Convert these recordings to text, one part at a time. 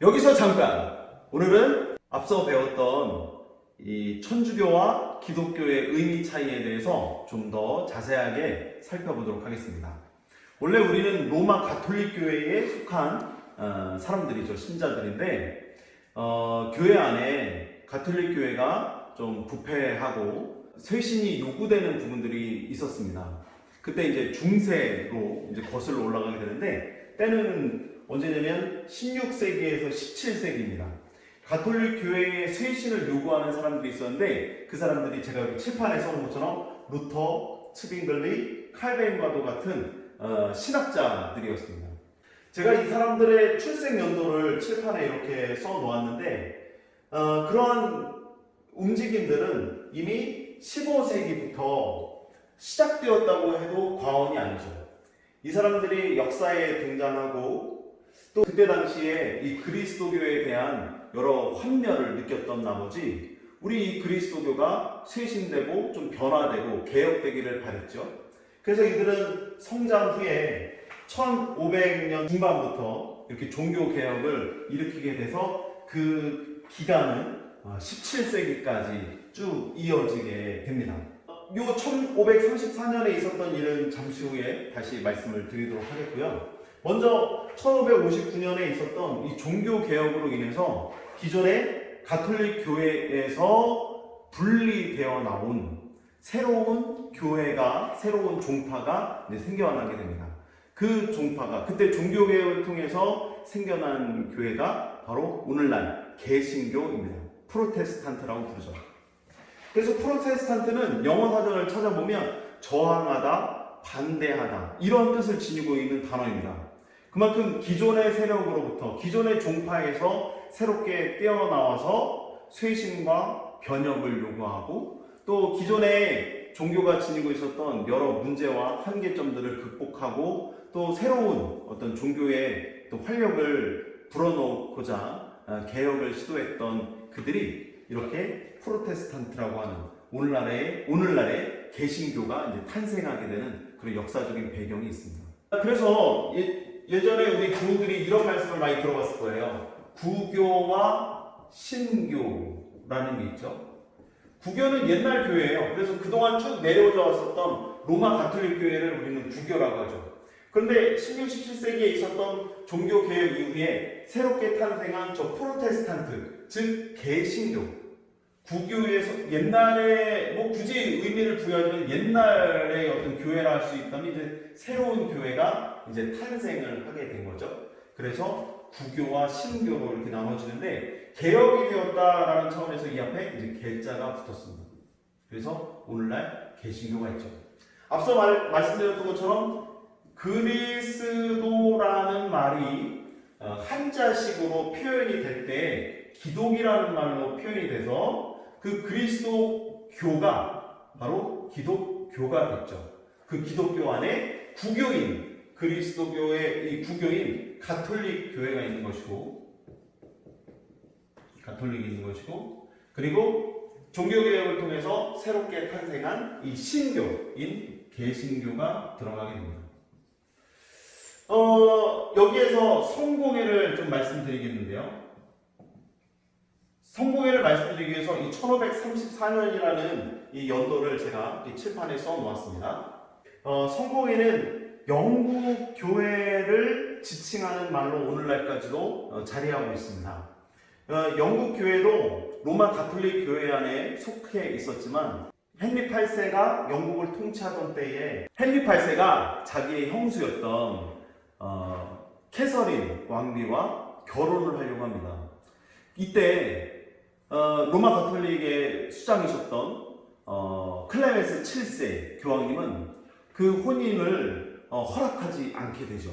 여기서 잠깐 오늘은 앞서 배웠던 이 천주교와 기독교의 의미 차이에 대해서 좀 더 자세하게 살펴보도록 하겠습니다. 원래 우리는 로마 가톨릭 교회에 속한 어, 사람들이죠 신자들인데 어, 교회 안에 가톨릭 교회가 좀 부패하고 쇄신이 요구되는 부분들이 있었습니다. 그때 이제 중세로 이제 거슬러 올라가게 되는데 때는 언제냐면 16세기에서 17세기입니다. 가톨릭 교회의 쇄신을 요구하는 사람들이 있었는데 그 사람들이 제가 여기 칠판에 써놓은 것처럼 루터, 츠빙글리, 칼벤과도 같은 어, 신학자들이었습니다. 제가 이 사람들의 출생 연도를 칠판에 이렇게 써놓았는데 어, 그러한 움직임들은 이미 15세기부터 시작되었다고 해도 과언이 아니죠. 이 사람들이 역사에 등장하고 또 그때 당시에 이 그리스도교에 대한 여러 환멸을 느꼈던 나머지 우리 이 그리스도교가 쇄신되고 좀 변화되고 개혁되기를 바랬죠. 그래서 이들은 성장 후에 1500년 중반부터 이렇게 종교 개혁을 일으키게 돼서 그 기간은 17세기까지 쭉 이어지게 됩니다. 요 1534년에 있었던 일은 잠시 후에 다시 말씀을 드리도록 하겠고요. 먼저 1559년에 있었던 이 종교 개혁으로 인해서 기존의 가톨릭 교회에서 분리되어 나온 새로운 교회가 새로운 종파가 생겨나게 됩니다. 그 종파가 그때 종교 개혁을 통해서 생겨난 교회가 바로 오늘날 개신교입니다. 프로테스탄트라고 부르죠. 그래서 프로테스탄트는 영어 사전을 찾아보면 저항하다, 반대하다 이런 뜻을 지니고 있는 단어입니다. 그만큼 기존의 세력으로부터 기존의 종파에서 새롭게 떼어나와서 쇄신과 변혁을 요구하고 또 기존의 종교가 지니고 있었던 여러 문제와 한계점들을 극복하고 또 새로운 어떤 종교의 또 활력을 불어넣고자 어, 개혁을 시도했던 그들이 이렇게 프로테스탄트라고 하는 오늘날의 오늘날의 개신교가 이제 탄생하게 되는 그런 역사적인 배경이 있습니다. 그래서 예, 예전에 우리 교우들이 이런 말씀을 많이 들어봤을 거예요. 구교와 신교라는 게 있죠. 구교는 옛날 교회예요. 그래서 그동안 쭉 내려오져 왔었던 로마 가톨릭 교회를 우리는 구교라고 하죠. 그런데 16, 17세기에 있었던 종교 개혁 이후에 새롭게 탄생한 저 프로테스탄트, 즉 개신교, 구교에서 옛날에 뭐 굳이 의미를 부여하면 옛날의 어떤 교회라 할 수 있다면 이제 새로운 교회가 이제 탄생을 하게 된 거죠. 그래서 구교와 신교로 이렇게 나눠지는데 개혁이 되었다라는 차원에서 이 앞에 이제 개자가 붙었습니다. 그래서 오늘날 개신교가 있죠. 앞서 말, 말씀드렸던 것처럼 그리스도라는 말이 어, 한자식으로 표현이 될 때 기독이라는 말로 표현이 돼서 그 그리스도 교가 바로 기독교가 됐죠. 그 기독교 안에 구교인 그리스도교의 이 구교인 가톨릭 교회가 있는 것이고 가톨릭이 있는 것이고 그리고 종교 개혁을 통해서 새롭게 탄생한 이 신교인 개신교가 들어가게 됩니다. 어, 여기에서 성공회를 좀 말씀드리겠는데요. 성공회를 말씀드리기 위해서 이 1534년이라는 이 연도를 제가 이 칠판에 써 놓았습니다. 어, 성공회는 영국 교회를 지칭하는 말로 오늘날까지도 어, 자리하고 있습니다. 어, 영국 교회도 로마 가톨릭 교회 안에 속해 있었지만 헨리 8세가 영국을 통치하던 때에 헨리 8세가 자기의 형수였던 어, 캐서린 왕비와 결혼을 하려고 합니다. 이때 어, 로마 가톨릭의 수장이셨던 어, 클레멘스 7세 교황님은 그 혼인을 어, 허락하지 않게 되죠.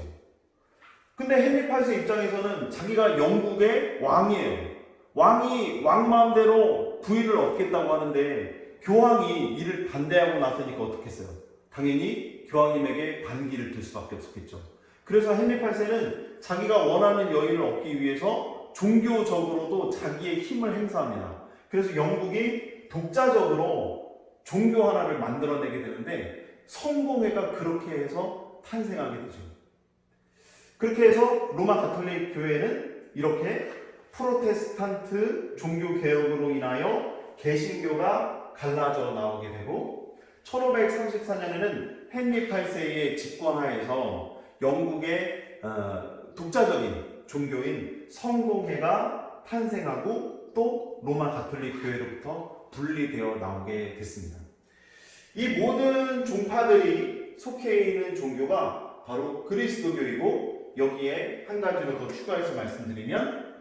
근데 헨리 8세 입장에서는 자기가 영국의 왕이에요. 왕이 왕 마음대로 부인을 얻겠다고 하는데 교황이 이를 반대하고 나서니까 어떻겠어요? 당연히 교황님에게 반기를 들 수밖에 없었겠죠. 그래서 헨리 8세는 자기가 원하는 여인을 얻기 위해서 종교적으로도 자기의 힘을 행사합니다. 그래서 영국이 독자적으로 종교 하나를 만들어내게 되는데 성공회가 그렇게 해서 탄생하게 되죠. 그렇게 해서 로마 가톨릭 교회는 이렇게 프로테스탄트 종교 개혁으로 인하여 개신교가 갈라져 나오게 되고 1534년에는 헨리 8세의 집권하에서 영국의 어, 독자적인 종교인 성공회가 탄생하고 또 로마 가톨릭 교회로부터 분리되어 나오게 됐습니다. 이 모든 종파들이 속해 있는 종교가 바로 그리스도교이고 여기에 한 가지로 더 추가해서 말씀드리면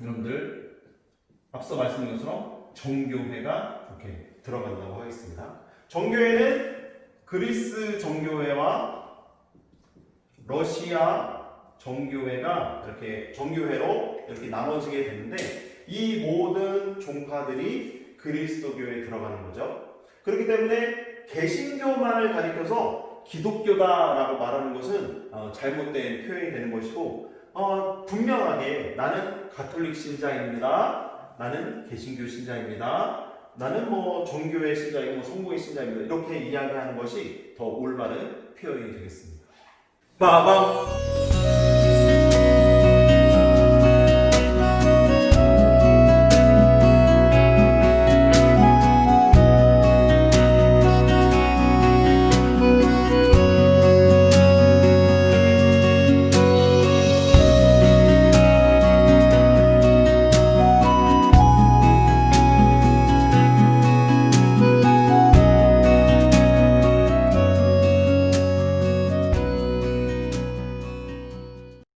여러분들 앞서 말씀드린 것처럼 정교회가 이렇게 들어간다고 하겠습니다. 정교회는 그리스 정교회와 러시아 정교회가 이렇게 정교회로 이렇게 나눠지게 되는데 이 모든 종파들이 그리스도교에 들어가는 거죠. 그렇기 때문에 개신교만을 가리켜서 기독교다라고 말하는 것은 어, 잘못된 표현이 되는 것이고 어, 분명하게 나는 가톨릭 신자입니다. 나는 개신교 신자입니다. 나는 뭐 정교회 신자이고 뭐 성공의 신자입니다. 이렇게 이야기하는 것이 더 올바른 표현이 되겠습니다. 빠밤!